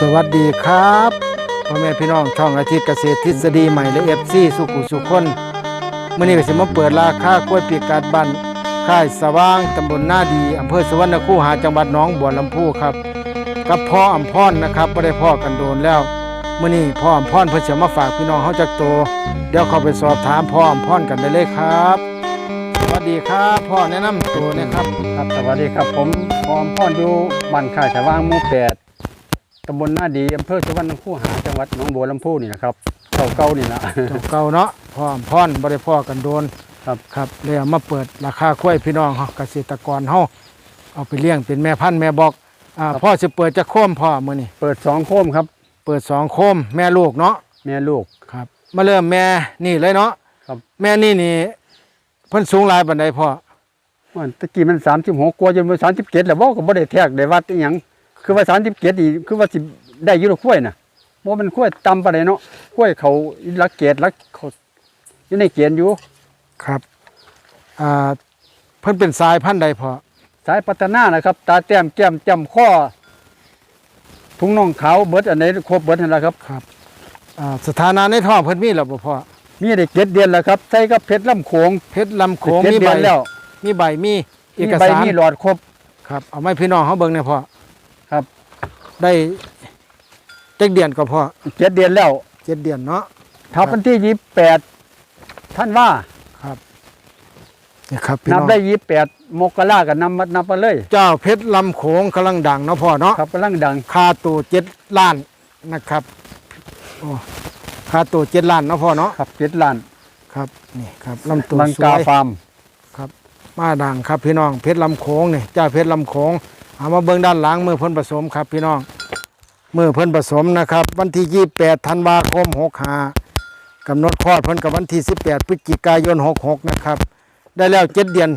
สวัสดีครับพ่อแม่พี่น้องช่องอาทิตย์เกษตรทฤษฎีใหม่และเอฟซีสุขุสุขคนเมื่อนี้ก็สิมาเปิดราคากล้วยปีกกาดบันค่ายสว่างตำบลหน้าดีอำเภอสวรรณคูหาจังหวัดหนองบัวลำพูครับ กับพ่ออำพรนะครับไม่ได้พ่อกันโดนแล้วเมื่อนี้พ่ออำพรเพิ่นจะมาฝากพี่น้องเฮาจักโตวเดี๋ยวเขาไปสอบถามพ่ออำพรกันได้เลยครับ สวัสดีครับพ่อแนะนำตัวนะครับครับสวัสดีครับผมพร้อมพ่ออยู่บ้านค่ายสว่างหมู่แปด ตำบลหน้าดีอำเภอสุวรรณคูหาจังหวัดหนองบัวลำพูนี่นะครับเก่าเก่าๆนี่นะเจ้าเก่าเนาะพ่ออำพรบ่ได้พ่อกันโดนครับครับเลยเอามาเปิดราคากล้วยพี่น้องเฮาเกษตรกรเฮาเอาไปเลี้ยงเป็นแม่พันธุ์แม่บอกอ่าพ่อสิเปิดจะโค้มพ่อมื้อนี้เปิดสองโคมครับ เปิดสองโคมแม่ลูกเนาะแม่ลูกครับ มาเริ่มแม่นี่เลยเนาะครับแม่นี่นี่เพิ่นสูงหลายปานใดพ่อมันตะกี้มันสามสิบหกกว่าจนมาสามสิบเจ็ดแล้วบ่ก็บ่ได้แทกได้วัดอีหยัง คือว่าสามสิบเจ็ดนี่คือว่าสิได้อยู่ละกล้วยน่ะบ่มันกล้วยต่ำปานใดเนาะกล้วยเขาลักเกตลักเขาอยู่ในเกณฑ์อยู่ครับอ่าเพิ่นเป็นสายพันธุ์ใดพ่อสายพัฒนานะครับ ตาแต้มแก้มจำข้อทุ่งน่องขาวเบิดอันไหนครบเบิดนั่นแหละครับครับอ่าสถานะในท้องเพิ่นมีแล้วบ่พ่อมีได้เจ็ดเดือนแล้วครับใส่กับเพชรลำโขงเพชรลำโขงเจ็ดมีเดืใบอนแล้ว มีใบมีเอมีกใบสารมีหลอดครบครับเอาไม้พี่น้องเฮาเบิ่งหน่อยพ่อครับ ได้จักเดือนก็พ่อเจ็ดเดือนแล้วเจ็ดเดือนเนาะทับวันที่ยี่แปดท่านว่านี่ครับพี่นับน้องได้ยี่แปดมกรากันนำมานับมาเลย เจ้าเพชรลำโขงกำลังดังเนาะพ่อเนาะครับกำลังดังค่าตัวเจ็ดล้านนะครับโอ้ค่าตัวเจ็ดล้านเนาะพ่อเนาะครับเจ็ดล้านครับนี่ครับลำตัวลังสกาวยฟาร์มมาดังครับพี่น้องเพชรลำโขงนี่เจ้าเพชรลำโขง เอามาเบิ่งด้านหลังมือเพิ่นผสมครับพี่น้องมือเพิ่นผสมนะครับ วันที่ 28 ธันวาคม 65กำหนดคลอดเพิ่นกับวันที่ 18 พฤศจิกายน 66 นะครับ ได้แล้วเจ็ดเดือน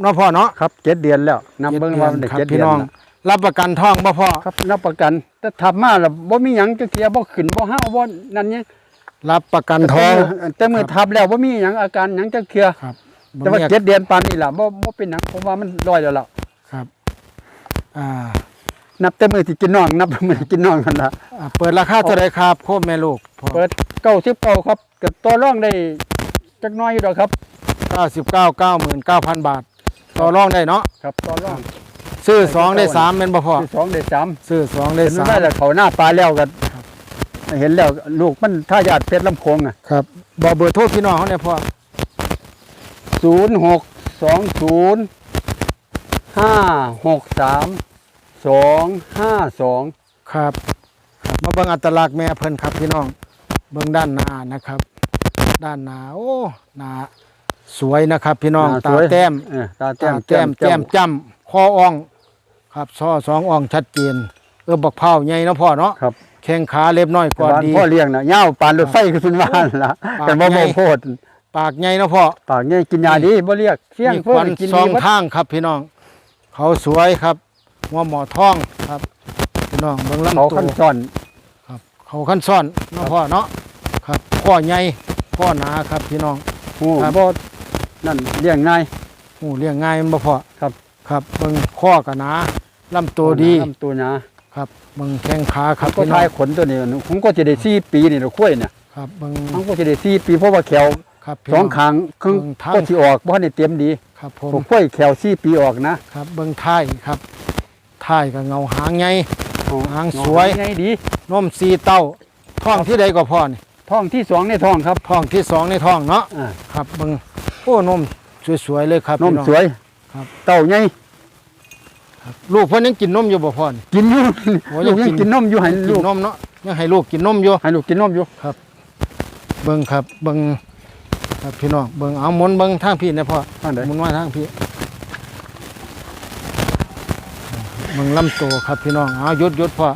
เนาะพ่อเนาะครับเจ็ดเดือนแล้วนับจ็ดเบิ้งดืว่าอนมันได้ครับเจ็ดพี่เดือนน้องน่ะรับประกันท้องบ่พ่อครับรับประกัน แต่ทำมาแล้วบ่มีหยังจะเสียบ่ขึ้นบ่ห้าวบ่นั่นเนี่ยรับประกันท้องแต่เมื่อทับแล้วบ่มีหยังอาการหยังจะเคลียครับแต่ว่าบ่มีเจ็ดเดือนปานนี้ล่ะบ่บ่เป็นหยังผมว่ามันร้อยแล้วล่ะครับ อ่านับแต่มือที่กินน้องนับแต่มือที่กินน้องกันละอ่าเปิดราคาเท่าไหรครับโคมแม่ลูกพ่อเปิดเก้าสิบเก้าครับกับตัวร่องได้จักหน้อยอยู่ดอกครับ99 99,000บาท ต่อรองได้เนาะครับตัวร่องซื้อสองได้สามแม่นบ่พ่อที่สองได้สามซื้อสองได้เห็นสามได้แล้วเขาหน้าปลาแล้วกันเห็นแล้วลูกมันท่ายาดเพชรลำโพงอะครับบอกเบอร์โทรพี่น้องเขาเนี่ยพ่อศูนย์หกสองศูนย์ ห้าหกสามสองห้าสองครับครับมาเบิ่งอัตลักษณ์แม่เพิ่นครับพี่น้องเบิ่งด้านหน้านะครับ ด้านหน้าโอ้หน้าสวยนะครับ พี่น้องตาแต้มเออตาแต้ตามแต้มแก้มจ้ำคออ่อง ครับซอสองอ่องชัดเจนเออบักเผาใหญ่เนาะพ่อเนาะครับแข้งขาเล็บน้อยกว่าบ้านดี พ่อเลี้ยงน่ะย่าวปานรถไฟคือเป็นว่านล่ะปากแต่บ่ใหญ่บ่โพดปากใหญ่เนาะพ่อปากใหญ่กินยาดีบ่เรียกเสี่ยงมีคเพิ่วันนกินสดีองเบิดทางครับพี่น้อง เขาสวยครับหัวหมอท้องครับพี่น้องเบิ่งลำเขาตัขั้นวซ่อน ครับ เขาขั้นซ่อนเนาะพ่อเนาะครับข้อใหญ่ข้อหนาครับพี่น้อง หูครับ บ่นั่นเลี้ยงง่าย หูเลี้ยงง่ายแม่นบ่พ่อครับ ครับเบิ่งข้อกับหนาลำตัวดีลำตัวหนาครับเบิ่งแข้งขาครับก็พี่น้อทางยขนตัวนี้ผมก็จะได้4ปีนี่ละคุ้ยเนี่ยครับเบิ่ง มันก็จะได้4ปีเพราะว่าแขว ครับพี่สองน้ข้างครึ่งเบิ่งทาง ก็สิออกบ่ทันได้เต็มดีครับผผมมคุ้ยแขว4ปีออกนะครับเบิ่งท้ายครับท้ายกับเงาหางใหญ่หางสวย ไงดี นมสีเต้าท้องที่ใดก็พ่อนี่ท้องที่สองในท้องครับท้องที่สองในท้องเนาะอ่าครับเบิ่งโอ้นมสวยๆเลยครับนมพี่อง สวยครับ เต้าใหญ่ลูกเพิ่นยังกินนมอยู่บ่พ่อนี่ กินอยู่โอ้ลูกยัยังงกิกินนนมอยู่ให้กิลูนกนมเนาะยังให้ลูกกินนมอยู่ ให้ลูกกินนมอยู่ เบิ่งครับเบิ่ง ครับพี่น้องเบิ่งเอาหมุนเบิ่งทางพี่นะพ่อทางใดหมุนมาทางพี่เบิ่งลำตัวครับพี่น้องเอาหยุดหยุดพ่อ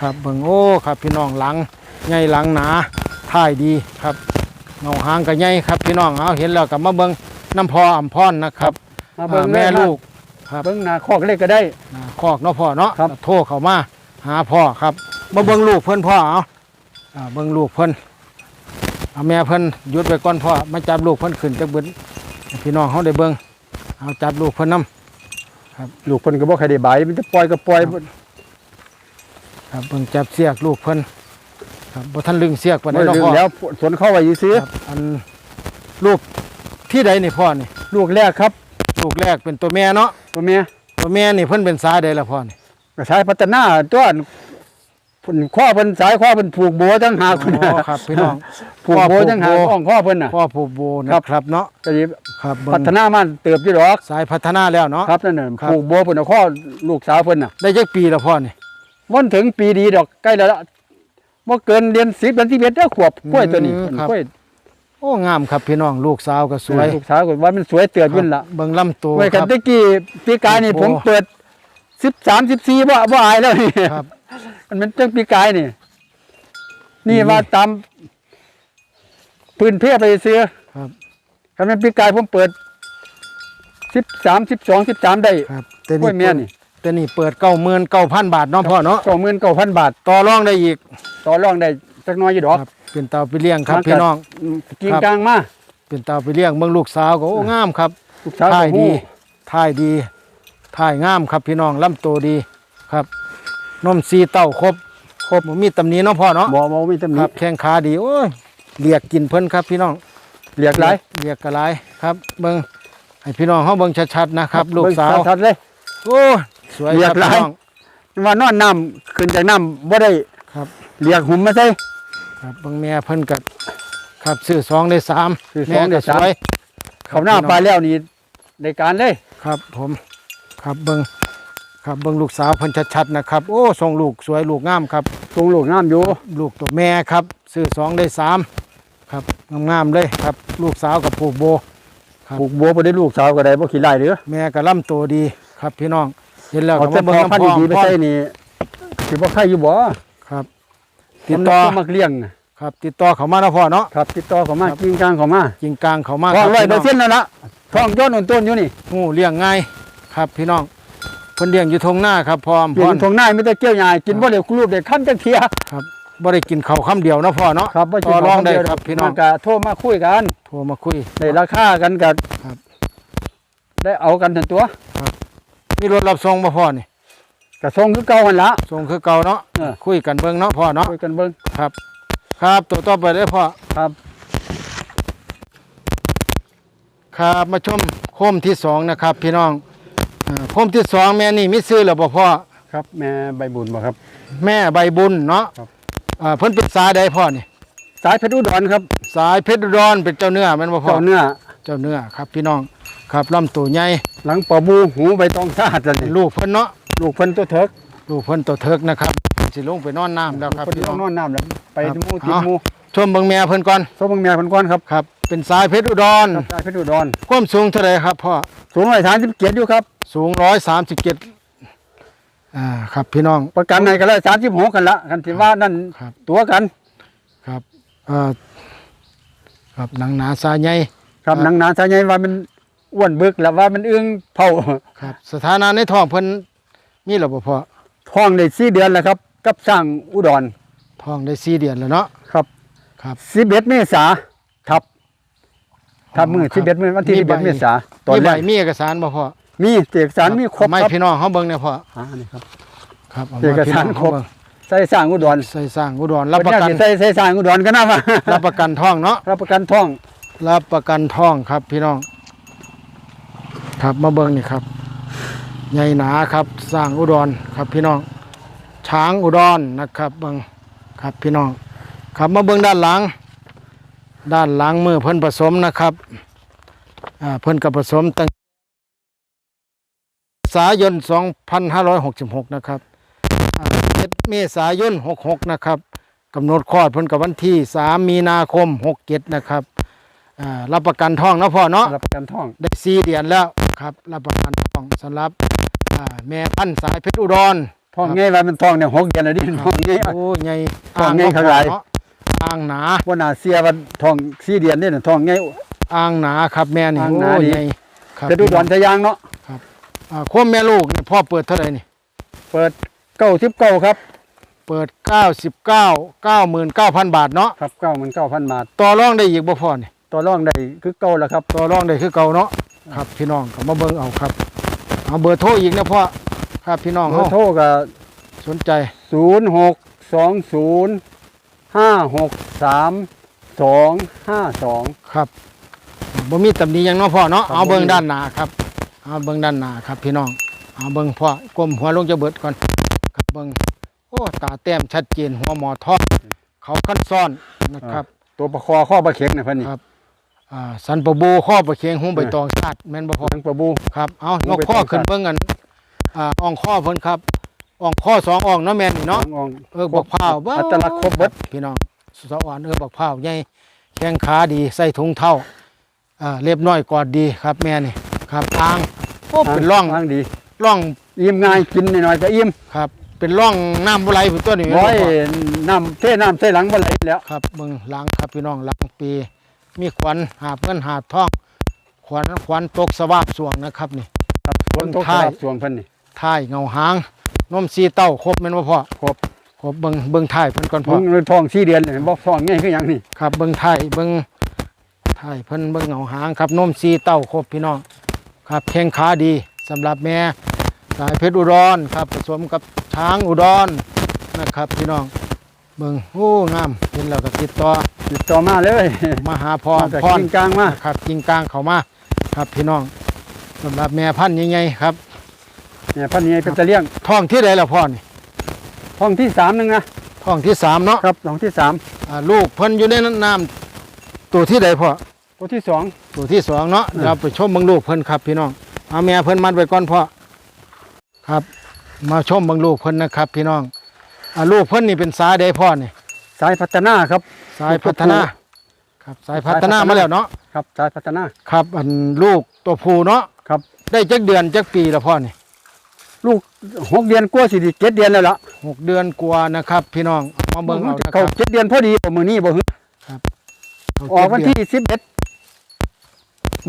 ครับเบิ่งโอ้ครับพี่น้องหลังใหญ่หลังหนาท้ายดีครับเงาหางก็ใหญ่ครับ พี่น้องเอาเห็นแล้วก็มาเบิ่งน้ำพออ่ำพรนะครับมาเบิ่งอ่าแม่เลยลูกครับเบิ่งหน้าคอกเล็กก็ได้อ่าคอกเนาะพ่อเนาะครับโทรเข้ามาหาพ่อครับมาเบิ่งลูกเพิ่นพ่อเอาอ่าเบิ่งลูกเพิ่น เอาแม่เพิ่นหยุดไว้ก่อนพ่อมาจับลูกเพิ่นขึ้นจากเบิ่นให้พี่น้องเฮาได้เบิ่งเอาจับลูกเพิ่นนํลูกเพิ่นก็บ่ใครได้บายมันจะปล่อยก็ปล่อยครับคครับเบิ่งจับเสียกลูกเพิ่นครับบ่ทันลึงเสียกปานใดไม่เนาะลืมพ่อแล้วสวนเข้าไว้ซื้อครับอันลูกที่ใดนี่พ่อนี่ลูกแรกครับ ลูกแรกเป็นตัวแม่เนาะตัวเมียตัวแม่นี่เพิ่นเป็นสายใดล่ะพ่อนี่ก็ใช้พัฒนาตัวอันเพิ่นข้อเพิ่นสายข้อเพิ่นผูกโบจังหากเพิ่นอ๋อครับพี่น้องผูกโบจังหากพ่อผูกโบอ่องข้อเพิ่นน่ะ พ่อผู้โบนะครับเนาะก็สิครับเบิ่พังฒนามันเติบอยู่ดอก สายพัฒนาแล้วเนาะ ครับนั่นน่ะครับ ผูกโบเพิ่นเอาข้อลูกสาวเพิ่นน่ะได้จักปีแล้วพ่อนี่มันถึงปีดีดอกใกล้แล้วล่ะบ่เกินเดือน10เดือน11เด้อขวบกล้วยตัวนี้อืมครับกล้วยโอ้งามครับพี่น้องลูกสาวก็สวยลูกสาวก็ว่ามันสวยเติบอยุ่นล่ะ เบิ่งลำตัวไว้คกันรับตะกี้ปีกายนี่โอ้ผมเปิด13 14บ่บ่อายแล้วนี่ครับ มันเป็นจังปีกายนี่ นี่ว่าตามปืนเพียไปซื้อครับคันเป็นปีกายผมเปิดสิบสามสิบสองสิบสามได้ครับแต่กล้วยแม่นี่แต่นี่เปิด99,000บาทเนาะพ่อเนาะสองหมื่นเก้าพันบาท ต่อรองได้อีก ต่อรองได้จักหน้อยอยู่ดอกครับเป็นเตาไปเลี้ยงครับมันก็พี่น้องกินครับกลางมาเป็นเตาไปเลี้ยงเบิ่งลูกสาวก็โอ้งามครับลูกสาวท่ายก็ดีฮู้ท่ายดีท่ายงามครับพี่น้องลำตัวดีครับ นมซีเต้าครบครบบ่มีตำหนิเนาะพ่อเนาะบ่บ่มีตำหคนิรับแข้งขาดีโอ้ยเรียกกินเพิ่นครับพี่น้องเรียกหลายเรียกกระไรครับ เบิ่งให้พี่น้องเฮาเบิ่งชัดๆนะครับ ลูกสาวเบิ่งชัดๆเลย โอ้สวยเรีคยรักบหลายพี่น้อง ว่านอนน้ำขึ้นจากน้ำบ่ได้ครับเรียกหุ่มมาใส่ ครับเบิ่งแม่เพิ่นกับครับซื้อสองได้สามซื้อสองได้สาม แก็วย เขาหน้าปลาแล้วนี่ในการเลย ครับผมครับเบิ่ง ครับเบิ่งลูกสาวเพิ่นชัดๆนะครับ โอ้ทรงลูกสวยลูกงามครับ ทรงลูกงามอยู่ ลูกตัวแม่ครับ ซื้อสองได้สามครับงามๆเลยครับ ลูกสาวกับผูกโบครับผูกบัวบ่ได้ลูกสาวก็ได้บ่ขี้ไล่เด้อแม่ก็ล่ำตัวดีครับพี่น้อง เห็นแล้วเอาก็แต่มาพเบิ่องพันน้ำพธุ์ดีๆไปร้อมใส่นี่สิบ่ใครอยู่บ่ครับ ติดต่อผมมักเลี้ยงน่ะครับ ติดต่อเขามาแล้วพ่อเนาะครับ ติดต่อเขามาครับกินกลางเขามาจริงกลางเขามาทองคร้อยพี่เปอร์เซ็นต์แล้วล่ะทองย้อนอุ่นต้นอยู่นี่ งูเลี้ยงง่ายครับพี่น้อง เพิ่นเลี้ยงอยู่ทงหน้าครับพร้อมเปลี่พ่ยอนทงหน้ามีแต่เกี่ยวใหญ่กินบ่ได้รูปได้ขั้นจักเทียครับบ่ได้กินข้าวคำเดียวเนาะพ่อเนาะครับบ่ต่อรองได้ครับพี่น้องมันก็โทรมาคุยกันโทรมาคุยได้ราคากันก็ครับได้เอากันทันตัวมีรถรับส่งบ่พ่อนี่ก็ส่งคือเก่าหั่นละส่งคือเก่าเนาะเออคุยกันเบิ่งเนาะพ่อเนาะคุยกันเบิ่งครับ ครับตัวต่อไปเลยพ่อครับ ครับมาชมโคมที่สองนะครับ พี่น้อง อ่าโคมที่สองแม่นี่มีซื้อแล้วบ่พ่อครับ แม่ใบบุญบ่ครับ แม่ใบบุญเนาะครับอ่าเพิ่นเป็นสายใดพ่อนี่ สายเพชรอุดรครับ สายเพชรอุดรเป็นเจ้าเนื้อแม่นบ่พ่อเจ้าเนื้อเจ้าเนื้อครับ พี่น้องครับลำตัวใหญ่หลังปอบูหูใบตองซาดนั่นนี่ลูกเพิ่นเนาะลูกเพิ่นตัวเถิกลูกเพิ่นตัวเทิกนะครับสิลงไปนอนน้ำแล้วครับเพิ่นพี่น้องนอนน้ำแล้วไปครับหมู่ติดเอาหมู่ชมเบิ่งแม่เพิ่นก่อนโซเบิ่งแม่เพิ่นก่อนครับครับ เป็นสายเพชรอุดร ครับสายเพชรอุดรความสูงเท่าไหร่ครับพ่อ สูง137อยู่ครับ สูง137อ่าครับพี่น้อง ประกันให้กันละ36กันละกันสิว่านั่นครับตัวกัน ครับเอ่อครับหนังหนาสายใหญ่ครับครับหนังหนาสายใหญ่ว่ามันอ้วนบึกแล้วว่ามันอึ้งเผาครับ สถานะในท้องเพิ่นมีแล้วบ่พ่อท้องได้4เดือนแล้วครับ กับสร้างอุดรท้องได้สี่เดือนแล้วเนาะครับ ครับ11เมษาครับ ทับมือครับ11มื้อวันที่มีใบ11เมษาตอนมีแรใบกมีเอกสารบ่พ่อมีเอกสารมีครบไม่ครับพี่น้องเฮาเบิ่งเนี่ยพ่ออ่านี่ครับ ครับเาเอกมาพี่สารน้งครบเบิ่งใส่สร้างอุดรใส่สร้างอุดรรับประกันใส่ใส่สร้างอุดรก็น่าว่ารับประกันท้องเนาะ รับประกันท้อง รับประกันท้องครับพี่น้อง ครับมาเบิ่งนี่ครับใหญ่หนาครับสร้างอุดรครับพี่น้อง ช้างอุดรนะครับเบิ่งครับพี่น้อง ครับมาเบิ่งด้านหลัง ด้านหลังมือเพิ่นผสมนะครับอ่าเพิ่นกับผสมตั้งเมษายน 2566 นะครับอ่า7เมษายน 66 นะครับกำหนดคลอดเพิ่นกับวันที่ 3 มีนาคม 67 นะครับอ่ารับประกันท้องเนาะพ่อเนาะรับประกันท้องได้สี่เดือนแล้วครับ รับประกันท้องสำหรับอ่าแม่พันธุ์สายเพชรอุดรท้องไงว่ามันท้องเนี่ยหกเดือนแล้วดิท้องไงโอ้ใหญ่ท้องใหญ่ข้างหลายเนาะ อ่างหนาว่าน่าเสียว่าท้องสี่เดือนนี่น่ะท้องไงอ่างหนาครับแม่นี่อ่างโอ้หนาดีใหญ่ครับจะดูดอนทะยางเนาะอ่าควมแม่ลูกนี่พ่อเปิดเท่าไหร่นี่ เปิดเก้าสิบเก้าครับเปิด 99 99,000 บาทเนาะครับเก้ามันเก้าพันบาทต่อรองได้อีกบ่พ่อนี่ตัวร่องได้คือเก้าแล้วครับต่อรองได้คือเก่าเนาะครับพี่น้องก็มาเบิ่งเอาครับเอาเบอร์โทรอีกนะพ่อครับพี่น้องเบอเฮาร์โทรก็สนใจ ศูนย์หกสองศูนย์ ห้าหกสามสองห้าสอง ครับบ่มีตำหนิหยังเนาะพ่อเนาะครับเอาเบิ่งบ่มี ด้านหน้าครับเอาเบิ่งด้านหน้าครับ พี่น้องเอาเบิ่งพ่อก้มหัวลงจะเบิดก่อนครับเบิ่งโอ้ตาแต้มชัดเจนหัวหมอทองเขาขั้นซ่อนนะครับ ตัวประคอข้อประเข็งเนี่ยเพิ่นนี่ครับ อ่าสันปะบูข้อประเคียงหุ้มใบตองชาติแม่นบ่พอทั้งประบู ครับ เอาหุ้ยมกใบตองข้อขึ้นชาติเบิ่งกัน อ่าอ่องข้อเพิ่นครับ อ่องข้อสองอ่องเนาะแม่นนี่เนาะองเออบักพร้าวเบ้าอัตลักษณ์ครบเบิดพี่น้องสุสอ่อนเออบักพร้าวใหญ่แข้งขาดีใส่ถุงเท้าอ่าเรียบน้อยกอดดีครับแม่นี่ครับทางโอ้เป็นร่องทางดีร่องอิ่มง่ายกินหน่อยๆก็อิ่มครับ เป็นร่องน้ำบ่ไหลพุ่นตัวนี้แม่นร้บ่อยพ่อน้ำเทน้ำใส่หลังบ่ไหลแล้วครับเบิ่งหลังครับพี่น้องหลังปี มีขวัญหาบเงินหาบทองขวัญขวัญตกสวาบสวงนะครับนี่ครับฝนตกท้ายสลับสวงเพิ่นนี่ท้ายเงาหาง นมสีเต้าครบแม่นบ่พ่อครบครบเบิ่งเบิ่งท้ายเพิ่นก่อนพ่อ มึงเลยทองสี่เดือนเลยบ่ทองง่ายคือหยังนี่ครับเบิ่งท้ายเบิ่งท้ายเพิ่นเบิ่งเงาหางครับนมสีเต้าครบพี่น้องครับแข้งขาดีสำหรับแม่สายเพชรอุดรครับผสมกับช้างอุดรนะครับพี่น้องเบิ่งโอ้งามเห็นแล้วก็ติดต่อติดต่อมาเลยมาหาพรมาจากพร กินกลางมา ครับจริงกลางเขามาครับพี่น้องสำหรับแม่พันธุ์ใหญ่ๆครับ เนี่ยพันนี้เป็นตะเลี้ยงท้องที่ใดล่ะพ่อนี่ทองที่สามหนึงนะท้องที่สามเนาะครับทองที่สามอ่าลูกเพิ่นอยู่ในน้ำตัวที่ใดพ่อตัวที่สองตัวที่สองเนาะอืมเราไปชมเบิ่งลูกเพิ่นครับ พี่น้องเอาแม่เพิ่นมัดไว้ก่อนพ่อครับ มาชมเบิ่งลูกเพิ่นนะครับ พี่น้องอ่าลูกเพิ่นนี่เป็นสายใดพ่อนี่สายพัฒนาครับ สายพัฒนา ครับสายพัฒนามาแล้วเนาะครับสายพัฒนาครับ อันลูกตัวผู้เนาะครับ ได้จักเดือนจักปีแล้วพ่อนี่ ลูกหกเดือนกว่าสิได้เจ็ดเดือนแล้วล่ะหกเดือนกว่านะครับ พี่น้องมาเบิ่งเอานะคเขารับเจ็ดเดือนพอดีบ่มื้อนี้บ่ฮึออกวันที่สิบเอ็ด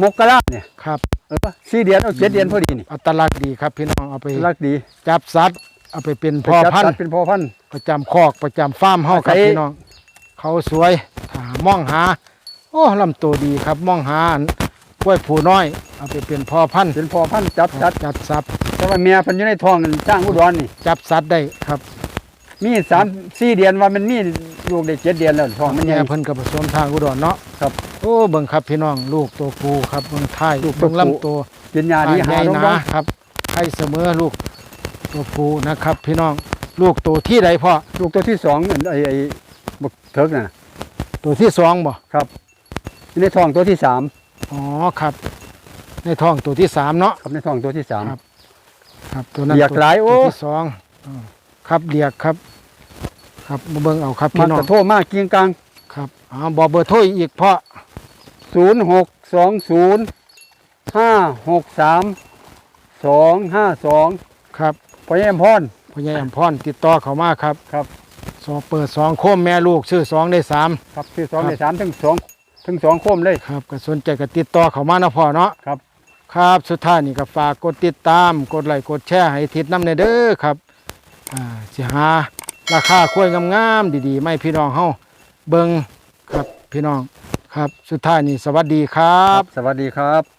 มกราเนี่ยครับ เออสี่เดือนเอาเจ็ดเดือนพอดีนี่อัตลักษณ์ดีครับพี่น้องเอาไปรักดีจับสัตว์เอาไปเป็นไปพ่อจับพันสัตธุ์ว์เป็นพ่อพันธุ์ ประจำคอกประจำฟาร์มเฮาครับอาศัยพี่น้อง เขาสวยหามองหา โอ้ลำตัวดีครับมองหาอัน กล้วยผูน้อย เอาไปเป็นพ่อพันธุ์เป็นพ่อพันธุ์จับสัตว์จับสัตว์แต่ว่าเมียเพิ่นอยู่ในท้องนั่นจ้างอุดรนี่จับสัตว์ได้ครับมีสามสี่เดือนว่ามันมีลูกได้เจ็ดเดือนแล้วท้องมันใหญ่ แม่เพิ่นกับผสมทางอุดรเนาะครับโอ้เบิ่งครับพี่น้องลูกตัวผู้ครับเบิ่งท้ายลูกตัวเบิ่งผู้ลำตัว กินยาดีใหหาญ่ลงหบ่นาครับให้เสมอลูกตัวผู้นะครับ พี่น้องลูกตัวที่ใดพ่อลูกตัวที่สองอันไอ้ไอ้บักเถิกน่ะตัวที่สองบ่อยู่ในท้องตัวที่สาม อ๋อครับ ในท้องตัวที่สามเนาะ ครับในท้องตัวที่สาม ครับ ครับตัวนั้นเรียกหลายโอ้ ตัวที่สองอ่าครับเรียกครับ ครับมาเบิ่งเอาครับมัพี่นน้องกระโทษมากกิงกลางครับอ่าบอกเบอร์โทรอีกพ่อศูนย์หกสองศูนย์ห้าหกสามสองห้าสองครับพ่อแอมพรพญายอำพรติดต่อเขามาครับครับ สองเปิดสองโคมแม่ลูกชื่อสองได้สาม ครับที่สองครับในสามถึงสอง ถึงสองโคมเลย ครับก็สนใจก็ติดต่อเขามานะพ่อเนาะครับ ครับ สุดท้ายนี่ก็ฝากกดติดตาม กดไลค์กดแชร์ให้ทิศน้ำในเด้อครับอ่าสิหาราคากล้วยงามๆดีๆ ไม่พี่น้องเฮาเบิ่งครับพี่น้องครับ สุดท้ายนี่สวัสดีครับ สวัสดีครับ